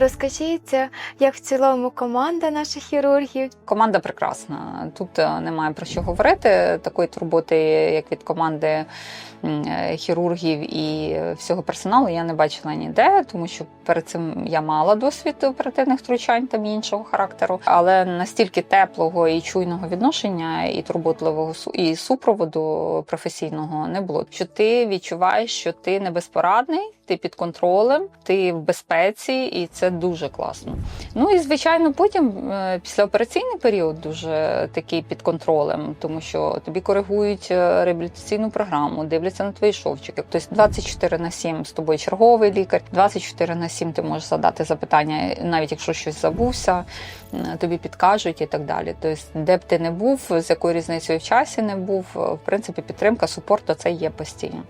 Розкажіть, як в цілому команда наших хірургів. Команда прекрасна. Тут е, немає про що говорити. Такої турботи, як від команди е, хірургів і всього персоналу, я не бачила ніде, тому що перед цим я мала досвід оперативних втручань там іншого характеру, але настільки теплого і чуйного відношення, і турботливого і супроводу професійного не було. Що ти відчуваєш, що ти не безпорадний, ти під контролем, ти в безпеці, і це дуже класно. Ну і звичайно, потім е, післяопераційний період дуже такий під контролем, тому що тобі коригують е, реабілітаційну програму, дивляться на твої шовчики. Тобто 24 на 7 з тобою черговий лікар, 24 на 7 ти можеш задати запитання, навіть якщо щось забувся, е, тобі підкажуть і так далі. Тобто, де б ти не був, з якою різницею в часі не був, в принципі, підтримка, супорт, це є постійно.